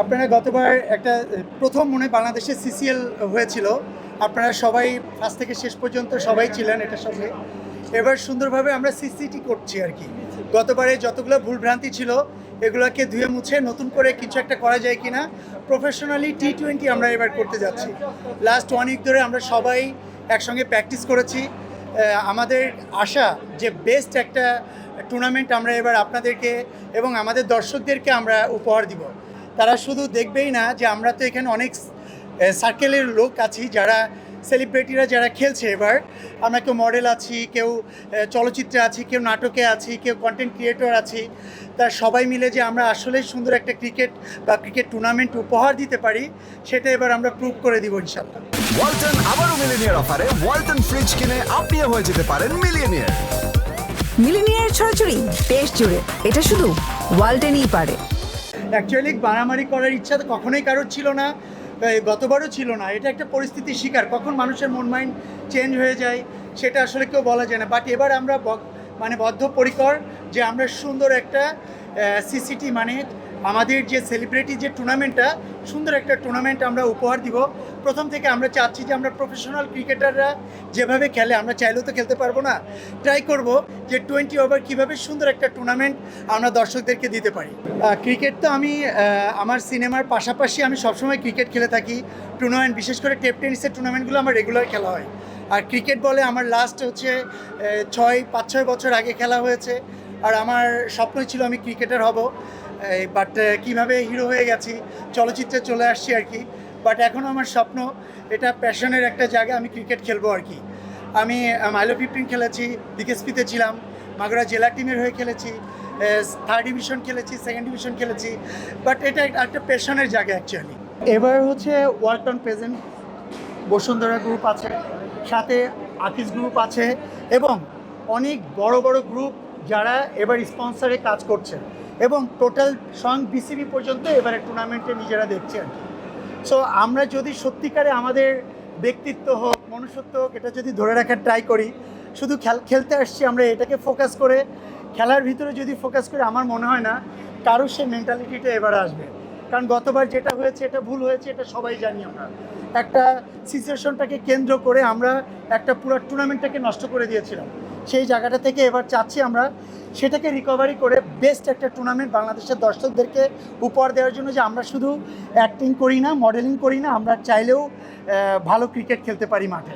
আপনারা গতবার একটা প্রথম মনে বাংলাদেশে সিসিএল হয়েছিল। আপনারা সবাই ফার্স্ট থেকে শেষ পর্যন্ত সবাই ছিলেন এটার সঙ্গে। এবার সুন্দরভাবে আমরা সিসিটি করছি আর কি। গতবারে যতগুলো ভুলভ্রান্তি ছিল, এগুলোকে ধুয়ে মুছে নতুন করে কিছু একটা করা যায় কিনা প্রফেশনালি টি টোয়েন্টি আমরা এবার করতে যাচ্ছি। লাস্ট ওয়ান উইক ধরে আমরা সবাই একসঙ্গে প্র্যাকটিস করেছি। আমাদের আশা যে বেস্ট একটা টুর্নামেন্ট আমরা এবার আপনাদেরকে এবং আমাদের দর্শকদেরকে আমরা উপহার দিব। তারা শুধু দেখবেই না যে আমরা তো এখানে অনেক সার্কেলের লোক আছি যারা সেলিব্রিটিরা যারা খেলছে এবার। আমরা কেউ মডেল আছি কেউ চলচ্চিত্রে আছি কেউ নাটকে আছি কেউ কন্টেন্ট ক্রিয়েটর আছি। তার সবাই মিলে যে আমরা আসলে সুন্দর একটা ক্রিকেট বা ক্রিকেট টুর্নামেন্ট উপহার দিতে পারি সেটা এবার আমরা প্রুভ করে দিব ইনশাল্লাহ ওয়ালটন আবারও মিলিনিয়ার অফারে ওয়ালটন ফ্রিজ কিনে আপনিও হয়ে যেতে পারেন মিলিয়নিয়ার মিলিনিয়ার ছড়াছড়ি দেশ জুড়ে। এটা শুধু ওয়ালটেনই পারে। অ্যাকচুয়ালি মারামারি করার ইচ্ছা তো কখনোই কারোর ছিল না গতবারও ছিল না। এটা একটা পরিস্থিতির শিকার। কখন মানুষের মন মাইন্ড চেঞ্জ হয়ে যায়, সেটা আসলে কেউ বলা যায় না। বাট এবার আমরা মানে বদ্ধপরিকর যে আমরা সুন্দর একটা সিসিটি মানে আমাদের যে সেলিব্রিটি যে টুর্নামেন্টটা সুন্দর একটা টুর্নামেন্ট আমরা উপহার দিব। প্রথম থেকে আমরা চাচ্ছি যে আমরা প্রফেশনাল ক্রিকেটাররা যেভাবে খেলে, আমরা চাইলেও তো খেলতে পারব না। ট্রাই করব যে টোয়েন্টি ওভার কীভাবে সুন্দর একটা টুর্নামেন্ট আমরা দর্শকদেরকে দিতে পারি। ক্রিকেট তো আমি আমার সিনেমার পাশাপাশি আমি সবসময় ক্রিকেট খেলে থাকি। টুর্নামেন্ট বিশেষ করে টেপ টেনিসের টুর্নামেন্টগুলো আমার রেগুলার খেলা হয়। আর ক্রিকেট বলে আমার লাস্ট হচ্ছে ছয়, পাঁচ, ছয় বছর আগে খেলা হয়েছে। আর আমার স্বপ্ন ছিল আমি ক্রিকেটার হব বাট কীভাবে হিরো হয়ে গেছি চলচ্চিত্রে চলে আসছি আর কি। বাট এখনও আমার স্বপ্ন, এটা প্যাশনের একটা জায়গা আমি ক্রিকেট খেলব আর কি। আমি মাইলো ফিফটিন খেলেছি বিকেএসপিতে ছিলাম, মাগুরা জেলা টিমের হয়ে খেলেছি থার্ড ডিভিশন খেলেছি সেকেন্ড ডিভিশন খেলেছি। বাট এটা একটা- প্যাশনের জায়গা অ্যাকচুয়ালি এবার হচ্ছে work on present Bashundhara group আছে, সাথে আকিস গ্রুপ আছে, এবং অনেক বড় বড় গ্রুপ যারা এবার স্পন্সরে কাজ করছে এবং টোটাল সং বিসিবি পর্যন্ত এবারে টুর্নামেন্টে নিজেরা দেখছে আর কি সো আমরা যদি সত্যিকারে আমাদের ব্যক্তিত্ব হোক, মনুষ্যত্ব হোক, এটা যদি ধরে রাখার ট্রাই করি, শুধু খেল, খেলতে আসছি আমরা, এটাকে ফোকাস করে, খেলার ভিতরে যদি ফোকাস করে, আমার মনে হয় না কারোর সে মেন্টালিটিটা এবার আসবে। কারণ গতবার যেটা হয়েছে, এটা ভুল হয়েছে, এটা সবাই জানি আমরা। একটা সিচুয়েশনটাকে কেন্দ্র করে আমরা একটা পুরো টুর্নামেন্টটাকে নষ্ট করে দিয়েছিলাম। সেই জায়গাটা থেকে এবার চাচ্ছি আমরা সেটাকে রিকভারি করে বেস্ট একটা টুর্নামেন্ট বাংলাদেশের দর্শকদেরকে উপহার দেওয়ার জন্য যে আমরা শুধু অ্যাক্টিং করি না মডেলিং করি না, আমরা চাইলেও ভালো ক্রিকেট খেলতে পারি মাঠে।